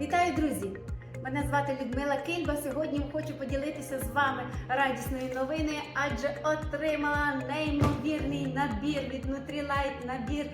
Вітаю, друзі! Мене звати Людмила Кильба. Сьогодні хочу поділитися з вами радісною новиною, адже отримала неймовірний набір від Nutrilite, набір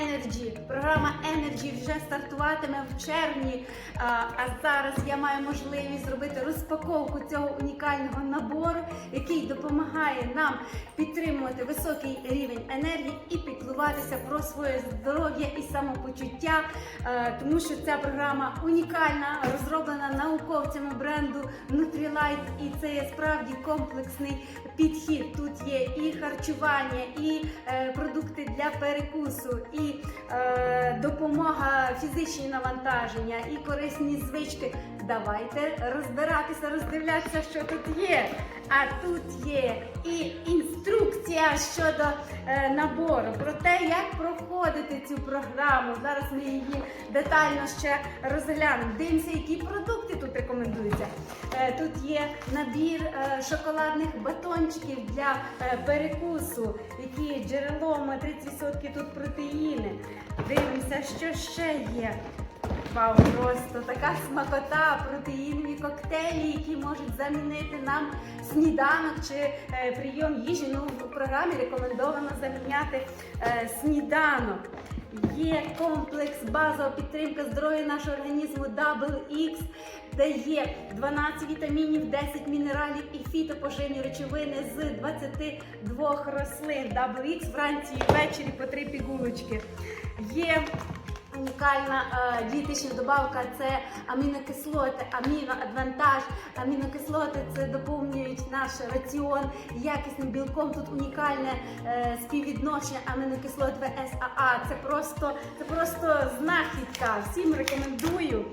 Energy. Програма Energy вже стартуватиме в червні. А, зараз я маю можливість зробити розпаковку цього унікального набору, який допомагає нам підтримувати високий рівень енергії і піклуватися про своє здоров'я і самопочуття, Е, тому що ця програма унікальна, розроблена науковцями бренду Nutrilite, і це є справді комплексний підхід. Тут є і харчування, і е, продукти для перекусу, і е, допомога фізичні навантаження, і корисні звички. Давайте розбиратися, роздивлятися, що тут є. А тут є і інструкція щодо е, набору про те, як проходити цю програму. Зараз ми її детально ще розглянемо. Дивимося, які продукти тут рекомендуються. Е, тут є набір е, шоколадних батончиків для е, перекусу, які джерелом 30% тут протеїни. Дивимося, що ще є. Вау, просто така смакота, протеїнові коктейлі, які можуть замінити нам сніданок чи е, прийом їжі. Ну, в програмі рекомендовано заміняти е, сніданок. Є комплекс базова підтримка здоров'я нашого організму Double X, де є 12 вітамінів, 10 мінералів і фітопоживні речовини з 22 рослин. Double X вранці і ввечері по три пігулочки. Є Унікальна е, дієтична добавка це амінокислоти, аміноадвантаж. Амінокислоти це доповнюють наш раціон якісним білком. Тут унікальне е, співвідношення амінокислот ВСАА. Це просто, це просто знахідка. Всім рекомендую.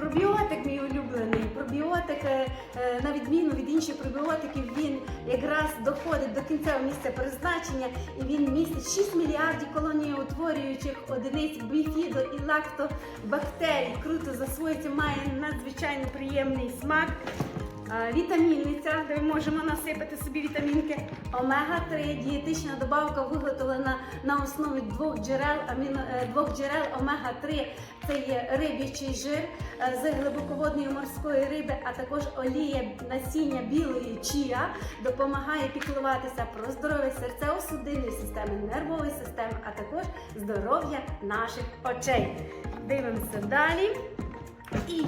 Пробіотик мій улюблений. Пробіотик, е, е, на відміну від інших пробіотиків, він якраз доходить до кінцевого місця призначення і він містить 6 мільярдів колонієутворюючих одиниць біфідо і лактобактерій. Круто засвоїться, має надзвичайно приємний смак. Вітамінниця, де ми можемо насипати собі вітамінки. Омега-3 дієтична добавка виготовлена на основі двох джерел аміно е, двох джерел омега-3. Це є риб'ячий жир е, з глибоководної морської риби, а також олія насіння білої чія допомагає піклуватися про здоров'я серцево-судинної системи, нервової системи, а також здоров'я наших очей. Дивимося далі. І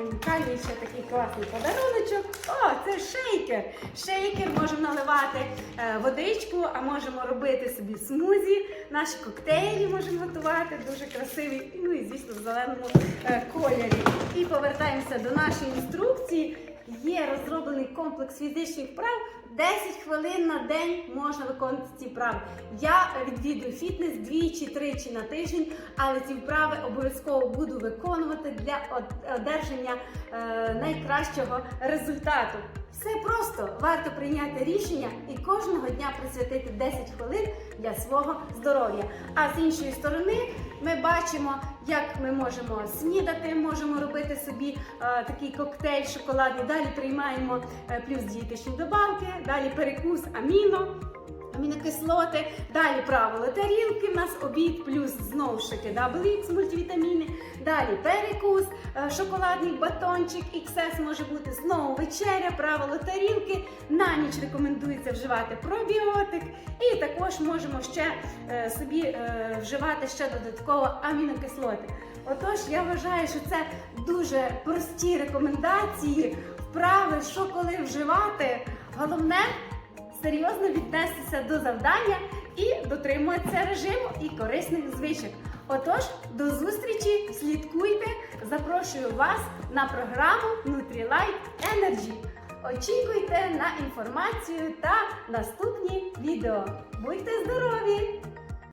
унікальний ще такий класний подаруночок. О, це шейкер. Шейкер можемо наливати е, водичку, а можемо робити собі смузі. Наші коктейлі можемо готувати. Дуже красиві. Ну і звісно, в зеленому е, кольорі. І повертаємося до нашої інструкції. Є розроблений комплекс фізичних вправ. 10 хвилин на день можна виконувати ці вправи. Я відвідую фітнес двічі-тричі на тиждень, але ці вправи обов'язково буду виконувати для одержання е, найкращого результату. Все просто варто прийняти рішення і кожного дня присвятити 10 хвилин для свого здоров'я. А з іншої сторони, ми бачимо, як ми можемо снідати, можемо робити собі е, такий коктейль шоколадний. Далі приймаємо е, плюс дієтичні добавки, далі перекус аміно. Амінокислоти, далі правило тарілки, в нас обід плюс знову ж таки X мультивітаміни, далі перекус, е, шоколадний батончик, XS може бути знову вечеря, правило тарілки. На ніч рекомендується вживати пробіотик, і також можемо ще е, собі е, вживати ще додатково амінокислоти. Отож, я вважаю, що це дуже прості рекомендації, вправи, що коли вживати. Головне серйозно віднестися до завдання і дотримуватися режиму і корисних звичок. Отож, до зустрічі, слідкуйте, запрошую вас на програму Nutrilite Energy. Очікуйте на інформацію та наступні відео. Будьте здорові!